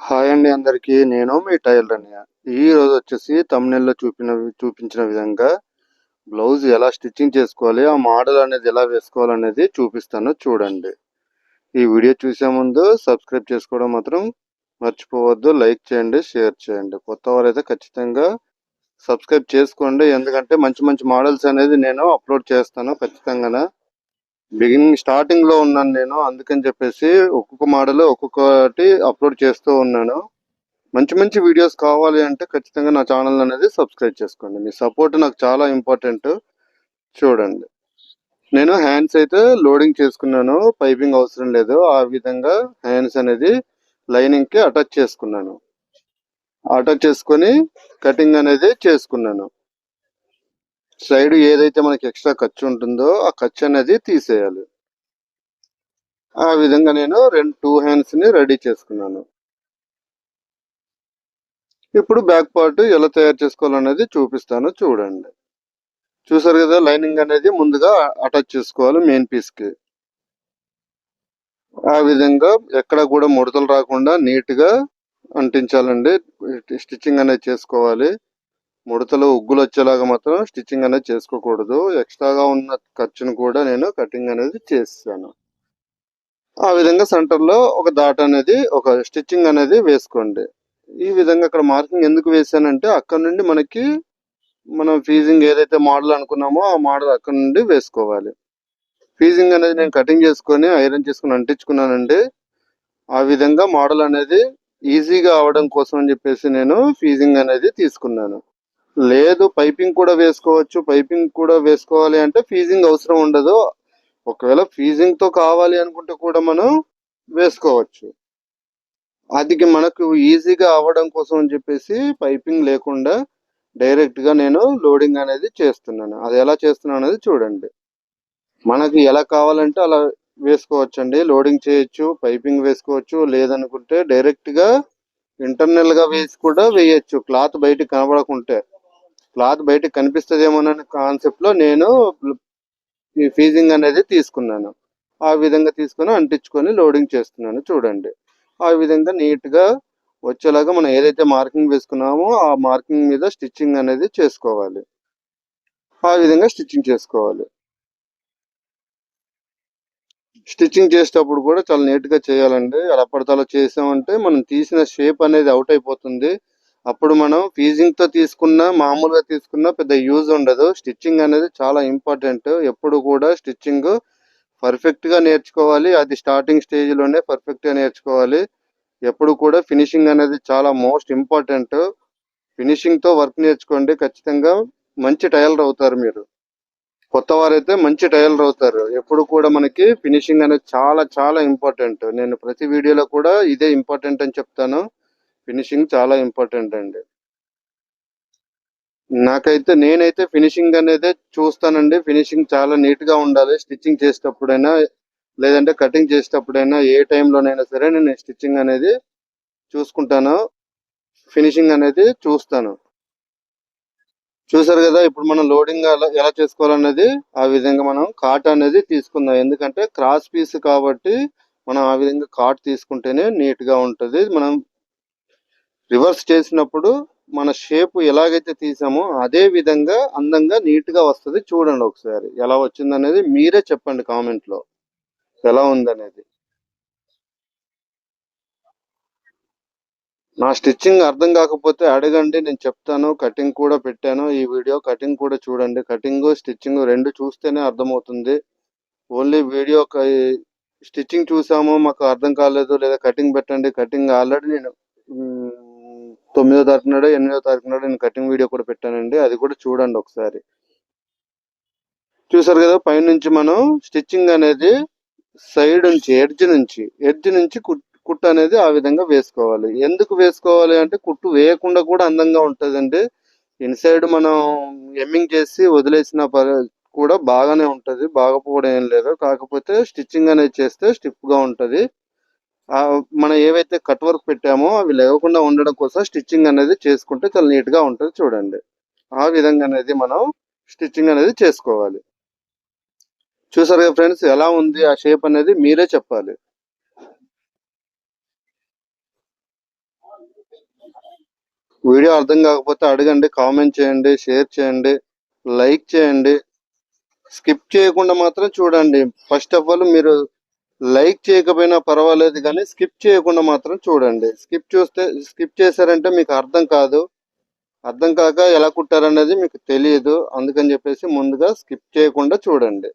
Hi అండి అందరికీ నేను మీ టైలర్ అన్నయ్య ఈ రోజు వచ్చేసి తమిళలో చూపిన చూపించిన విధంగా బ్లౌజ్ ఎలా స్టిచ్చింగ్ చేసుకోవాలి ఆ మోడల్ అనేది ఎలా వేసుకోవాలి అనేది చూపిస్తాను చూడండి. ఈ వీడియో చూసే ముందు సబ్స్క్రైబ్ చేసుకోవడం మాత్రం మర్చిపోవద్దు లైక్ చేయండి షేర్ చేయండి. కొత్త వారైతే ఖచ్చితంగా సబ్స్క్రైబ్ చేసుకోండి ఎందుకంటే మంచి మంచి మోడల్స్ అనేది నేను అప్లోడ్ చేస్తాను ఖచ్చితంగా బిగినింగ్ స్టార్టింగ్లో ఉన్నాను నేను అందుకని చెప్పేసి ఒక్కొక్క మోడల్ ఒక్కొక్కటి అప్లోడ్ చేస్తూ ఉన్నాను. మంచి మంచి వీడియోస్ కావాలి అంటే ఖచ్చితంగా నా ఛానల్ అనేది సబ్స్క్రైబ్ చేసుకోండి. మీ సపోర్ట్ నాకు చాలా ఇంపార్టెంట్. చూడండి. నేను హ్యాండ్స్ అయితే లోడింగ్ చేసుకున్నాను. పైపింగ్ అవసరం లేదు. ఆ విధంగా హ్యాండ్స్ అనేది లైనింగ్కి అటాచ్ చేసుకున్నాను. అటాచ్ చేసుకొని కటింగ్ అనేది చేసుకున్నాను. సైడ్ ఏదైతే మనకి ఎక్స్ట్రా ఖర్చు ఉంటుందో ఆ ఖర్చు అనేది తీసేయాలి. ఆ విధంగా నేను రెండు టూ హ్యాండ్స్ని రెడీ చేసుకున్నాను. ఇప్పుడు బ్యాక్ పార్ట్ ఎలా తయారు చేసుకోవాలనేది చూపిస్తాను చూడండి. చూసారు కదా లైనింగ్ అనేది ముందుగా అటాచ్ చేసుకోవాలి మెయిన్ పీస్కి ఆ విధంగా ఎక్కడ కూడా ముడతలు రాకుండా నీట్గా అంటించాలండి. స్టిచ్చింగ్ అనేది చేసుకోవాలి. ముడతలు ఉగ్గులు వచ్చేలాగా మాత్రం స్టిచ్చింగ్ అనేది చేసుకోకూడదు. ఎక్స్ట్రాగా ఉన్న ఖర్చును కూడా నేను కటింగ్ అనేది చేస్తాను. ఆ విధంగా సెంటర్లో ఒక దాట్ అనేది ఒక స్టిచ్చింగ్ అనేది వేసుకోండి. ఈ విధంగా అక్కడ మార్కింగ్ ఎందుకు వేసానంటే అక్కడ నుండి మనకి మనం ఫీజింగ్ ఏదైతే మోడల్ అనుకున్నామో ఆ మోడల్ అక్కడ నుండి వేసుకోవాలి. ఫీజింగ్ అనేది నేను కటింగ్ చేసుకొని ఐరన్ చేసుకుని అంటించుకున్నానండి. ఆ విధంగా మోడల్ అనేది ఈజీగా అవడం కోసం అని చెప్పేసి నేను ఫీజింగ్ అనేది తీసుకున్నాను. లేదు పైపింగ్ కూడా వేసుకోవచ్చు. పైపింగ్ కూడా వేసుకోవాలి అంటే ఫీజింగ్ అవసరం ఉండదు. ఒకవేళ ఫీజింగ్తో కావాలి అనుకుంటే కూడా మనం వేసుకోవచ్చు. అది మనకు ఈజీగా అవ్వడం కోసం అని చెప్పేసి పైపింగ్ లేకుండా డైరెక్ట్గా నేను లోడింగ్ అనేది చేస్తున్నాను. అది ఎలా చేస్తున్నాను అనేది చూడండి. మనకి ఎలా కావాలంటే అలా వేసుకోవచ్చండి. లోడింగ్ చేయొచ్చు పైపింగ్ వేసుకోవచ్చు. లేదనుకుంటే డైరెక్ట్గా ఇంటర్నల్గా వేసి కూడా వేయచ్చు. క్లాత్ బయటకు కనబడకుంటే. క్లాత్ బయటకు కనిపిస్తుందేమోనని కాన్సెప్ట్లో నేను ఈ ఫీజింగ్ అనేది తీసుకున్నాను. ఆ విధంగా తీసుకొని అంటించుకొని లోడింగ్ చేస్తున్నాను చూడండి. ఆ విధంగా నీట్గా వచ్చేలాగా మనం ఏదైతే మార్కింగ్ వేసుకున్నామో ఆ మార్కింగ్ మీద స్టిచ్చింగ్ అనేది చేసుకోవాలి. ఆ విధంగా స్టిచ్చింగ్ చేసుకోవాలి. స్టిచ్చింగ్ చేసేటప్పుడు కూడా చాలా నీట్గా చేయాలండి. అలా పడతాలో చేసామంటే మనం తీసిన షేప్ అనేది అవుట్ అయిపోతుంది. అప్పుడు మనం ఫీజింగ్తో తీసుకున్న మామూలుగా తీసుకున్న పెద్ద యూజ్ ఉండదు. స్టిచ్చింగ్ అనేది చాలా ఇంపార్టెంట్ ఎప్పుడు కూడా స్టిచ్చింగ్ పర్ఫెక్ట్గా నేర్చుకోవాలి. అది స్టార్టింగ్ స్టేజ్లోనే పర్ఫెక్ట్గా నేర్చుకోవాలి. ఎప్పుడు కూడా ఫినిషింగ్ అనేది చాలా మోస్ట్ ఇంపార్టెంట్ ఫినిషింగ్తో వర్క్ నేర్చుకోండి. ఖచ్చితంగా మంచి టైలర్ అవుతారు మీరు. కొత్త వారైతే మంచి టైలర్ అవుతారు. ఎప్పుడు కూడా మనకి ఫినిషింగ్ అనేది చాలా చాలా ఇంపార్టెంట్ నేను ప్రతి వీడియోలో కూడా ఇదే ఇంపార్టెంట్ అని చెప్తాను. ఫినిషింగ్ చాలా ఇంపార్టెంట్ అండి. నాకైతే నేనైతే ఫినిషింగ్ అనేది చూస్తానండి. ఫినిషింగ్ చాలా నీట్గా ఉండాలి. స్టిచ్చింగ్ చేసేటప్పుడైనా లేదంటే కటింగ్ చేసేటప్పుడైనా ఏ టైంలోనైనా సరే నేను స్టిచ్చింగ్ అనేది చూసుకుంటాను. ఫినిషింగ్ అనేది చూస్తాను. చూసారు కదా ఇప్పుడు మనం లోడింగ్ ఎలా చేసుకోవాలనేది ఆ విధంగా మనం కాట్ అనేది తీసుకుందాం. ఎందుకంటే క్రాస్ పీస్ కాబట్టి మనం ఆ విధంగా కాట్ తీసుకుంటేనే నీట్గా ఉంటుంది. మనం రివర్స్ చేసినప్పుడు మన షేప్ ఎలాగైతే తీసామో అదే విధంగా అందంగా నీట్గా వస్తుంది. చూడండి ఒకసారి ఎలా వచ్చింది అనేది మీరే చెప్పండి కామెంట్లో. ఎలా ఉందనేది. నా స్టిచ్చింగ్ అర్థం కాకపోతే అడగండి నేను చెప్తాను. కటింగ్ కూడా పెట్టాను. ఈ వీడియో కటింగ్ కూడా చూడండి. కటింగ్ స్టిచ్చింగ్ రెండు చూస్తేనే అర్థమవుతుంది. ఓన్లీ వీడియో స్టిచ్చింగ్ చూసాము మాకు అర్థం కాలేదు. లేదా కటింగ్ పెట్టండి. కటింగ్ ఆల్రెడీ నేను తొమ్మిదో తారీఖు నాడు ఎనిమిదో తారీఖు నాడు నేను కటింగ్ వీడియో కూడా పెట్టానండి. అది కూడా చూడండి ఒకసారి. చూసారు కదా పైనుంచి మనం స్టిచ్చింగ్ అనేది సైడ్ నుంచి ఎడ్జ్ నుంచి ఎడ్జ్ నుంచి కుట్టు అనేది ఆ విధంగా వేసుకోవాలి. ఎందుకు వేసుకోవాలి అంటే కుట్టు వేయకుండా కూడా అందంగా ఉంటుందండి. ఇన్సైడ్ మనం ఎమ్మింగ్ చేసి వదిలేసిన కూడా బాగానే ఉంటుంది. బాగపోవడం ఏం లేదు. కాకపోతే స్టిచ్చింగ్ అనేది చేస్తే స్టిప్గా ఉంటుంది. మనం ఏవైతే కట్ వర్క్ పెట్టామో అవి లేకుండా ఉండడం కోసం స్టిచ్చింగ్ అనేది చేసుకుంటే చాలా నీట్గా ఉంటుంది చూడండి. ఆ విధంగా అనేది మనం స్టిచ్చింగ్ అనేది చేసుకోవాలి. చూసారు కదా ఫ్రెండ్స్ ఎలా ఉంది? ఆ షేప్ అనేది మీరే చెప్పాలి. వీడియో అర్థం కాకపోతే అడగండి కామెంట్ చేయండి షేర్ చేయండి లైక్ చేయండి. స్కిప్ చేయకుండా మాత్రం చూడండి. ఫస్ట్ ఆఫ్ ఆల్ మీరు లైక్ చేయకపోయినా పర్వాలేదు కానీ స్కిప్ చేయకుండా మాత్రం చూడండి. స్కిప్ చూస్తే స్కిప్ చేశారంటే మీకు అర్థం కాదు. అర్థం కాక ఎలా కుట్టారనేది మీకు తెలియదు అందుకని చెప్పేసి ముందుగా స్కిప్ చేయకుండా చూడండి.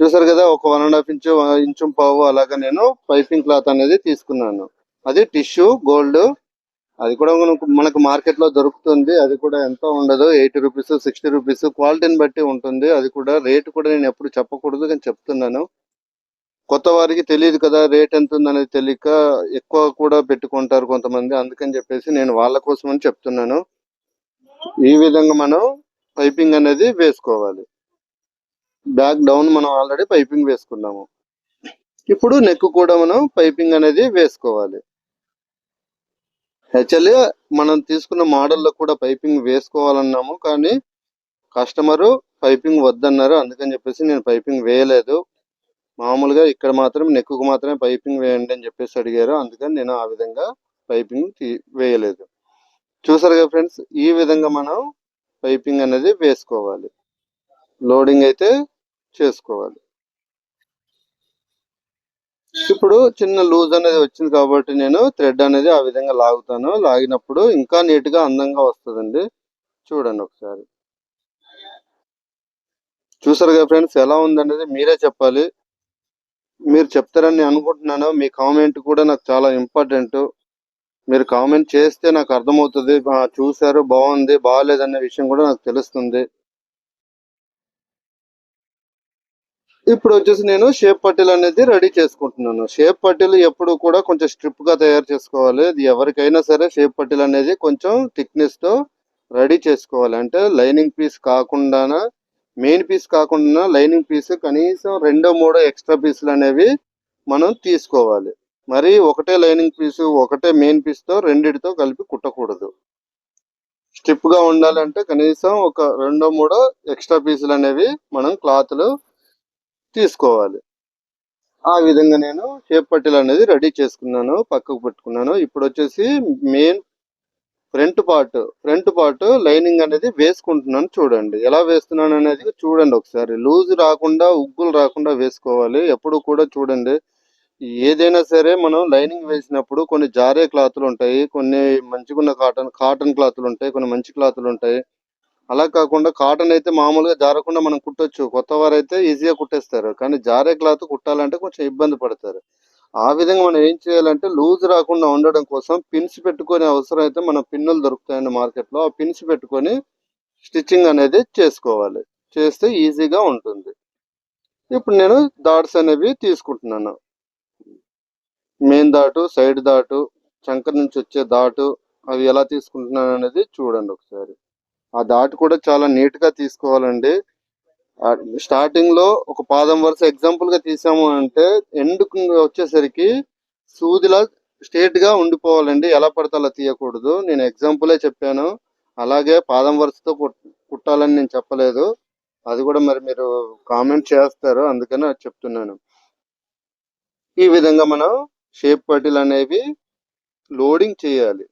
చూసారు కదా ఒక one and half inch inch పావు అలాగా నేను పైపింగ్ క్లాత్ అనేది తీసుకున్నాను. అది టిష్యూ గోల్డ్. అది కూడా మనకు మనకు మార్కెట్లో దొరుకుతుంది. అది కూడా ఎంత ఉండదు? ఎయిటీ రూపీస్ సిక్స్టీ రూపీస్ క్వాలిటీని బట్టి ఉంటుంది. అది కూడా రేట్ కూడా నేను ఎప్పుడు చెప్పకూడదు కానీ చెప్తున్నాను. కొత్త వారికి తెలియదు కదా రేట్ ఎంత ఉందనేది తెలియక ఎక్కువ కూడా పెట్టుకుంటారు కొంతమంది. అందుకని చెప్పేసి నేను వాళ్ళ కోసం అని చెప్తున్నాను. ఈ విధంగా మనం పైపింగ్ అనేది వేసుకోవాలి. బ్యాక్ డౌన్ మనం ఆల్రెడీ పైపింగ్ వేసుకున్నాము. ఇప్పుడు నెక్ కూడా మనం పైపింగ్ అనేది వేసుకోవాలి. యాక్చువల్లీ మనం తీసుకున్న మోడల్లో కూడా పైపింగ్ వేసుకోవాలన్నాము కానీ కస్టమరు పైపింగ్ వద్దన్నారు. అందుకని చెప్పేసి నేను పైపింగ్ వేయలేదు. మామూలుగా ఇక్కడ మాత్రం నెక్కుకు మాత్రమే పైపింగ్ వేయండి అని చెప్పేసి అడిగారు. అందుకని నేను ఆ విధంగా పైపింగ్ తీ- వేయలేదు. చూసారు కదా ఫ్రెండ్స్ ఈ విధంగా మనం పైపింగ్ అనేది వేసుకోవాలి. లోడింగ్ అయితే చేసుకోవాలి. ఇప్పుడు చిన్న లూజ్ అనేది వచ్చింది కాబట్టి నేను థ్రెడ్ అనేది ఆ విధంగా లాగుతాను. లాగినప్పుడు ఇంకా నీట్గా అందంగా వస్తుందండి. చూడండి ఒకసారి. చూసారు కదా ఫ్రెండ్స్ ఎలా ఉందనేది మీరే చెప్పాలి. మీరు చెప్తారని అనుకుంటున్నాను. మీ కామెంట్ కూడా నాకు చాలా ఇంపార్టెంట్. మీరు కామెంట్ చేస్తే నాకు అర్థమవుతుంది. చూశారు బాగుంది బాగాలేదనే విషయం కూడా నాకు తెలుస్తుంది. ఇప్పుడు వచ్చేసి నేను షేప్ పట్టీలు అనేది రెడీ చేసుకుంటున్నాను. షేప్ పట్టీలు ఎప్పుడు కూడా కొంచెం స్ట్రిప్గా తయారు చేసుకోవాలి. ఇది ఎవరికైనా సరే షేప్ పట్టీలు అనేది కొంచెం థిక్నెస్తో రెడీ చేసుకోవాలి. అంటే లైనింగ్ పీస్ కాకుండా మెయిన్ పీస్ కాకుండా లైనింగ్ పీస్ కనీసం రెండో మూడో ఎక్స్ట్రా పీసులు అనేవి మనం తీసుకోవాలి. మరి ఒకటే లైనింగ్ పీస్ ఒకటే మెయిన్ పీస్తో రెండిటితో కలిపి కుట్టకూడదు. స్టిప్గా ఉండాలంటే కనీసం ఒక రెండో మూడో ఎక్స్ట్రా పీసులు అనేవి మనం క్లాత్లు తీసుకోవాలి. ఆ విధంగా నేను షేప్ పట్టీలు అనేది రెడీ చేసుకున్నాను పక్కకు పెట్టుకున్నాను. ఇప్పుడు వచ్చేసి main front part front part lining అనేది వేసుకుంటున్నాను చూడండి. ఎలా వేస్తున్నాను అనేది చూడండి ఒకసారి. లూజ్ రాకుండా ఉగ్గులు రాకుండా వేసుకోవాలి. ఎప్పుడు కూడా చూడండి. ఏదైనా సరే మనం లైనింగ్ వేసినప్పుడు కొన్ని జారే క్లాత్లు ఉంటాయి కొన్ని మంచిగున్న కాటన్ కాటన్ క్లాత్లు ఉంటాయి కొన్ని మంచి క్లాత్లు ఉంటాయి. అలా కాకుండా కాటన్ అయితే మామూలుగా జారకుండా మనం కుట్టొచ్చు. కొత్త వారైతే ఈజీగా కుట్టేస్తారు. కానీ జారే క్లాత్ కుట్టాలంటే కొంచెం ఇబ్బంది పడతారు. ఆ విధంగా మనం ఏం చేయాలంటే లూజ్ రాకుండా ఉండడం కోసం పిన్స్ పెట్టుకునే అవసరం అయితే మన పిన్నులు దొరుకుతాయండి మార్కెట్లో. ఆ పిన్స్ పెట్టుకొని స్టిచ్చింగ్ అనేది చేసుకోవాలి. చేస్తే ఈజీగా ఉంటుంది. ఇప్పుడు నేను డాట్స్ అనేవి తీసుకుంటున్నాను. మెయిన్ దాటు సైడ్ దాటు చంక నుంచి వచ్చే దాటు అవి ఎలా తీసుకుంటున్నాను అనేది చూడండి ఒకసారి. ఆ దాటు కూడా చాలా నీట్గా తీసుకోవాలండి. స్టార్టింగ్లో ఒక పాదం వరుస ఎగ్జాంపుల్గా తీసాము అంటే ఎండ్ వచ్చేసరికి సూదిలా స్ట్రేట్గా ఉండిపోవాలండి. ఎలా పడితే అలా తీయకూడదు. నేను ఎగ్జాంపులే చెప్పాను. అలాగే పాదం వరుసతో కుట్- కుట్టాలని నేను చెప్పలేదు. అది కూడా మరి మీరు కామెంట్ చేస్తారు. అందుకని అది చెప్తున్నాను. ఈ విధంగా మనం షేప్ పట్టీలు అనేవి లోడింగ్ చేయాలి.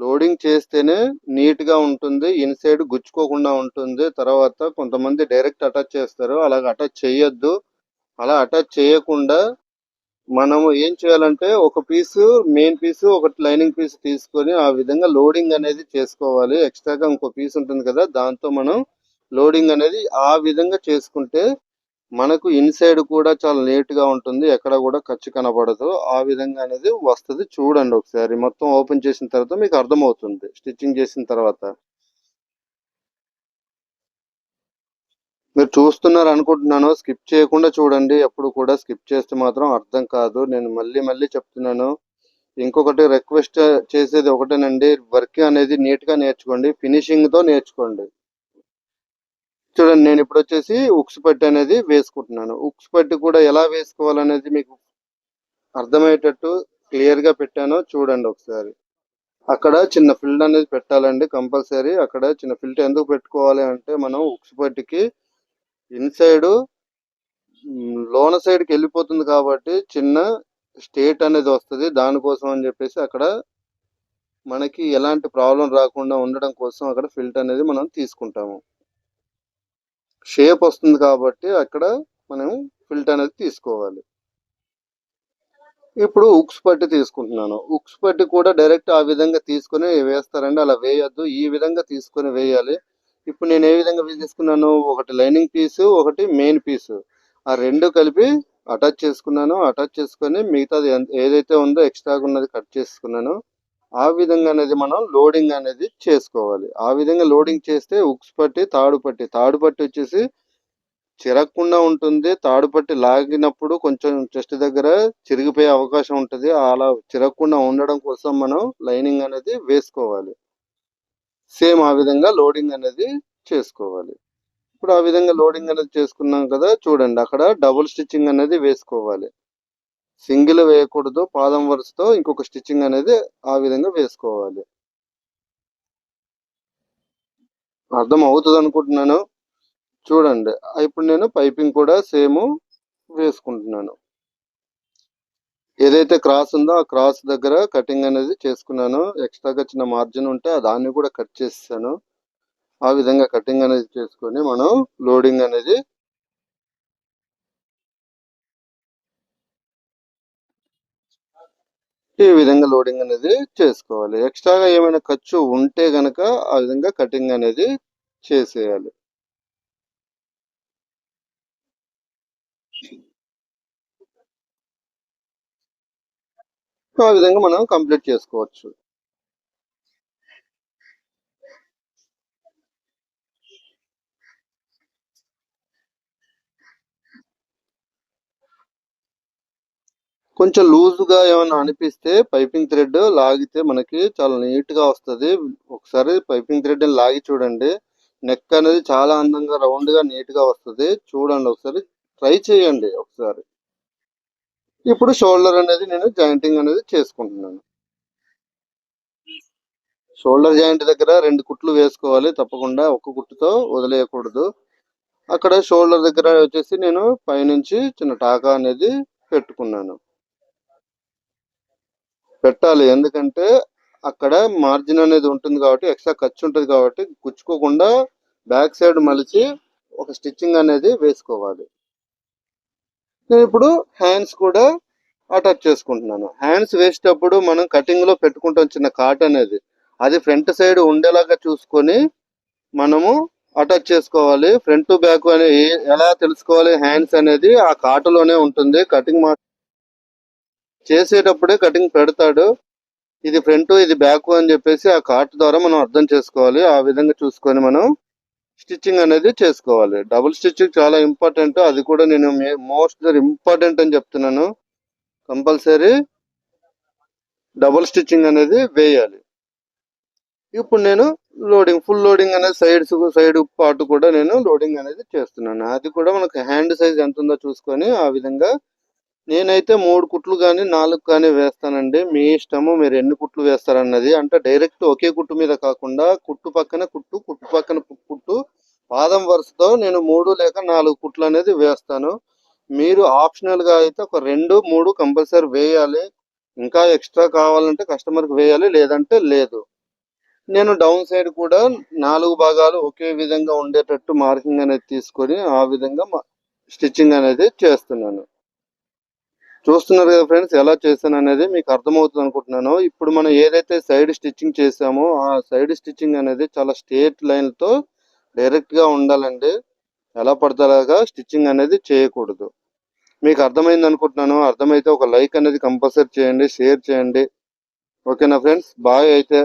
లోడింగ్ చేస్తేనే నీట్గా ఉంటుంది ఇన్సైడ్ గుచ్చుకోకుండా ఉంటుంది. తర్వాత కొంతమంది డైరెక్ట్ అటాచ్ చేస్తారు. అలాగ అటాచ్ చేయొద్దు. అలా అటాచ్ చేయకుండా మనము ఏం చేయాలంటే ఒక పీసు మెయిన్ పీసు ఒకటి లైనింగ్ పీస్ తీసుకొని ఆ విధంగా లోడింగ్ అనేది చేసుకోవాలి. ఎక్స్ట్రాగా ఇంకో పీస్ ఉంటుంది కదా దాంతో మనం లోడింగ్ అనేది ఆ విధంగా చేసుకుంటే మనకు ఇన్సైడ్ కూడా చాలా నీట్గా ఉంటుంది. ఎక్కడ కూడా ఖర్చు కనబడదు. ఆ విధంగా అనేది వస్తుంది. చూడండి ఒకసారి. మొత్తం ఓపెన్ చేసిన తర్వాత మీకు అర్థమవుతుంది. స్టిచ్చింగ్ చేసిన తర్వాత. మీరు చూస్తున్నారు అనుకుంటున్నాను. స్కిప్ చేయకుండా చూడండి. ఎప్పుడు కూడా స్కిప్ చేస్తే మాత్రం అర్థం కాదు. నేను మళ్ళీ మళ్ళీ చెప్తున్నాను. ఇంకొకటి రిక్వెస్ట్ చేసేది ఒకటేనండి. వర్క్ అనేది నీట్గా నేర్చుకోండి. ఫినిషింగ్తో నేర్చుకోండి. చూడండి నేను ఇప్పుడు వచ్చేసి ఉక్స్ పట్టి అనేది వేసుకుంటున్నాను. ఉక్స్ పట్టి కూడా ఎలా వేసుకోవాలనేది మీకు అర్థమయ్యేటట్టు క్లియర్గా పెట్టాను. చూడండి ఒకసారి. అక్కడ చిన్న ఫిల్డ్ అనేది పెట్టాలండి కంపల్సరీ. అక్కడ చిన్న ఫిల్ట్ ఎందుకు పెట్టుకోవాలి అంటే మనం ఉక్స్ పట్టికి ఇన్సైడ్ లోన సైడ్కి వెళ్ళిపోతుంది కాబట్టి చిన్న స్టేట్ అనేది వస్తుంది. దానికోసం అని చెప్పేసి అక్కడ మనకి ఎలాంటి ప్రాబ్లం రాకుండా ఉండడం కోసం అక్కడ ఫిల్ట్ అనేది మనం తీసుకుంటాము. షేప్ వస్తుంది కాబట్టి అక్కడ మనం ఫిల్ట్ అనేది తీసుకోవాలి. ఇప్పుడు ఉక్స్ పట్టి తీసుకుంటున్నాను. ఉక్స్ పట్టి కూడా డైరెక్ట్ ఆ విధంగా తీసుకొని వేస్తారండి. అలా వేయొద్దు. ఈ విధంగా తీసుకొని వేయాలి. ఇప్పుడు నేను ఏ విధంగా తీసుకున్నాను? ఒకటి లైనింగ్ పీసు ఒకటి మెయిన్ పీసు. ఆ రెండు కలిపి అటాచ్ చేసుకున్నాను. అటాచ్ చేసుకొని మిగతాది ఏదైతే ఉందో ఎక్స్ట్రాగా ఉన్నది కట్ చేసుకున్నాను. ఆ విధంగా అనేది మనం లోడింగ్ అనేది చేసుకోవాలి. ఆ విధంగా లోడింగ్ చేస్తే ఉక్స్ పట్టి తాడు పట్టి. తాడు పట్టి వచ్చేసి చిరగకుండా ఉంటుంది. తాడు పట్టి లాగినప్పుడు కొంచెం చెస్ట్ దగ్గర చిరిగిపోయే అవకాశం ఉంటుంది. అలా చిరగకుండా ఉండడం కోసం మనం లైనింగ్ అనేది వేసుకోవాలి. సేమ్ ఆ విధంగా లోడింగ్ అనేది చేసుకోవాలి. ఇప్పుడు ఆ విధంగా లోడింగ్ అనేది చేసుకున్నాం కదా చూడండి. అక్కడ డబుల్ స్టిచ్చింగ్ అనేది వేసుకోవాలి. సింగిల్ వేయకూడదు పాదం వరుసతో ఇంకొక స్టిచ్చింగ్ అనేది ఆ విధంగా వేసుకోవాలి. అర్థం అవుతుంది అనుకుంటున్నాను చూడండి ఇప్పుడు నేను పైపింగ్ కూడా సేమ్ వేసుకుంటున్నాను. ఏదైతే క్రాస్ ఉందో ఆ క్రాస్ దగ్గర కటింగ్ అనేది చేసుకున్నాను. ఎక్స్ట్రాగా చిన్న మార్జిన్ ఉంటే దాన్ని కూడా కట్ చేసాను ఆ విధంగా కటింగ్ అనేది చేసుకొని మనం లోడింగ్ అనేది ఈ విధంగా లోడింగ్ అనేది చేసుకోవాలి. ఎక్స్ట్రాగా ఏమైనా ఖర్చు ఉంటే కనుక ఆ విధంగా కటింగ్ అనేది చేసేయాలి. ఆ విధంగా మనం కంప్లీట్ చేసుకోవచ్చు. కొంచెం లూజ్గా ఏమైనా అనిపిస్తే పైపింగ్ థ్రెడ్ లాగితే మనకి చాలా నీట్గా వస్తుంది. ఒకసారి పైపింగ్ థ్రెడ్ లాగి చూడండి. నెక్ అనేది చాలా అందంగా రౌండ్గా నీట్గా వస్తుంది. చూడండి ఒకసారి. ట్రై చేయండి ఒకసారి. ఇప్పుడు షోల్డర్ అనేది నేను జాయింటింగ్ అనేది చేసుకుంటున్నాను. షోల్డర్ జాయింట్ దగ్గర రెండు కుట్లు వేసుకోవాలి. తప్పకుండా ఒక్క కుట్టుతో వదిలేయకూడదు. అక్కడ షోల్డర్ దగ్గర వచ్చేసి నేను పైనుంచి చిన్న టాకా అనేది పెట్టుకున్నాను. పెట్టాలి. ఎందుకంటే అక్కడ మార్జిన్ అనేది ఉంటుంది కాబట్టి ఎక్స్ట్రా ఖర్చు ఉంటుంది కాబట్టి గుచ్చుకోకుండా బ్యాక్ సైడ్ మలిచి ఒక స్టిచ్చింగ్ అనేది వేసుకోవాలి. నేను ఇప్పుడు హ్యాండ్స్ కూడా అటాచ్ చేసుకుంటున్నాను. హ్యాండ్స్ వేసేటప్పుడు మనం కటింగ్లో పెట్టుకుంటాం చిన్న కాట్ అనేది. అది ఫ్రంట్ సైడ్ ఉండేలాగా చూసుకొని మనము అటాచ్ చేసుకోవాలి. ఫ్రంట్ బ్యాక్ అని ఎలా తెలుసుకోవాలి? హ్యాండ్స్ అనేది ఆ కాటలోనే ఉంటుంది. కటింగ్ మా చేసేటప్పుడే కటింగ్ పెడతాడు. ఇది ఫ్రంట్ ఇది బ్యాక్ అని చెప్పేసి ఆ కార్ట్ ద్వారా మనం అర్థం చేసుకోవాలి. ఆ విధంగా చూసుకొని మనం స్టిచ్చింగ్ అనేది చేసుకోవాలి. డబుల్ స్టిచ్చింగ్ చాలా ఇంపార్టెంట్. అది కూడా నేను మోస్ట్ ఇంపార్టెంట్ అని చెప్తున్నాను. కంపల్సరీ డబుల్ స్టిచ్చింగ్ అనేది వేయాలి. ఇప్పుడు నేను లోడింగ్ ఫుల్ లోడింగ్ అనేది సైడ్స్ సైడ్ పార్ట్ కూడా నేను లోడింగ్ అనేది చేస్తున్నాను. అది కూడా మనకు హ్యాండ్ సైజ్ ఎంత ఉందో చూసుకొని ఆ విధంగా నేనైతే మూడు కుట్లు కానీ నాలుగు కానీ వేస్తానండి. మీ ఇష్టము మీరు ఎన్ని కుట్లు వేస్తారన్నది. అంటే డైరెక్ట్ ఒకే కుట్టు మీద కాకుండా కుట్టు పక్కన కుట్టు కుట్టు పక్కన కుట్టు పాదం వరుసతో నేను మూడు లేక నాలుగు కుట్లు అనేది వేస్తాను. మీరు ఆప్షనల్గా అయితే ఒక రెండు మూడు కంపల్సరీ వేయాలి. ఇంకా ఎక్స్ట్రా కావాలంటే కస్టమర్కి వేయాలి లేదంటే లేదు. నేను డౌన్ సైడ్ కూడా నాలుగు భాగాలు ఒకే విధంగా ఉండేటట్టు మార్కింగ్ అనేది తీసుకొని ఆ విధంగా స్టిచ్చింగ్ అనేది చేస్తున్నాను. చూస్తున్నారు కదా ఫ్రెండ్స్ ఎలా చేశాను అనేది మీకు అర్థమవుతుంది అనుకుంటున్నాను. ఇప్పుడు మనం ఏదైతే సైడ్ స్టిచ్చింగ్ చేసామో ఆ సైడ్ స్టిచ్చింగ్ అనేది చాలా స్ట్రేట్ లైన్ డైరెక్ట్గా డైరెక్ట్గా ఉండాలండి. ఎలా పడతలాగా స్టిచ్చింగ్ అనేది చేయకూడదు. మీకు అర్థమైంది అనుకుంటున్నాను. అర్థమైతే ఒక లైక్ అనేది కంపల్సరీ చేయండి షేర్ చేయండి. ఓకేనా ఫ్రెండ్స్? బాయ్ అయితే